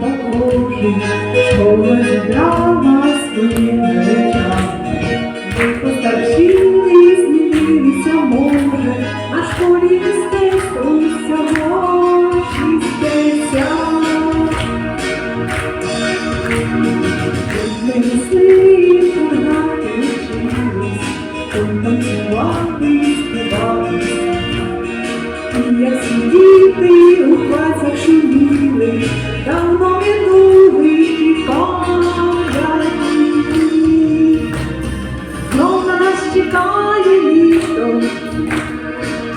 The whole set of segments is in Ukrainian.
покожі, коли для вас виреча, ви постаршили і змінилися, може, а школі мистецтво мистеця. Ми несли подати вчились, Тут танцювати і співати, як сидіти у класах шуміли, там чекає літо,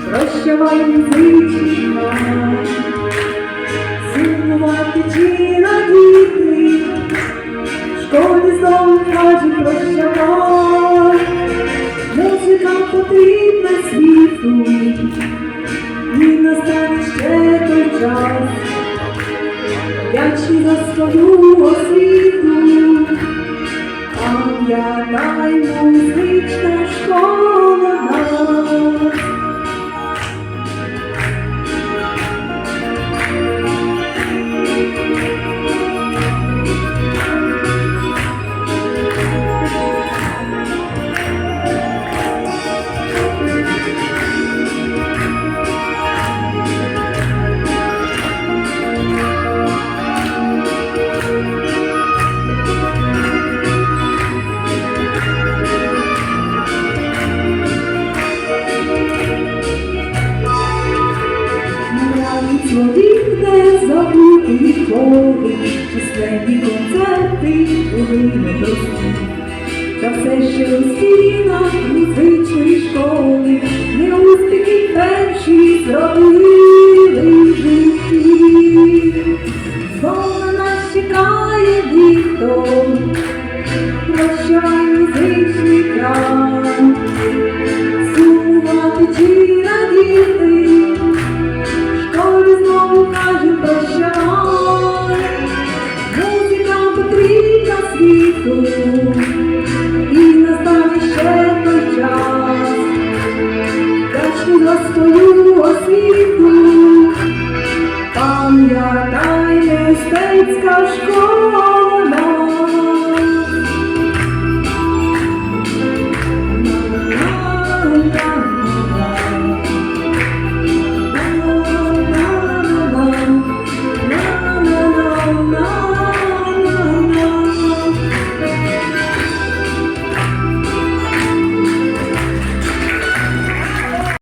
прощавай музична, сумувати чи радіти, в школі знову кажуть прощавай, музика потрібна світу, і настане ще той час, вдячні за свою освіту. Пам'ятай, музична своїх не забути ніколи, численні концерти були непрості. Та все ще у стінах музичної школи не успіхи перші зробили в житті. Знову нас чекає літо, прощай музичний край, світу, і настане ще той час, качну свою освіту, пам'ятай мистецька школа.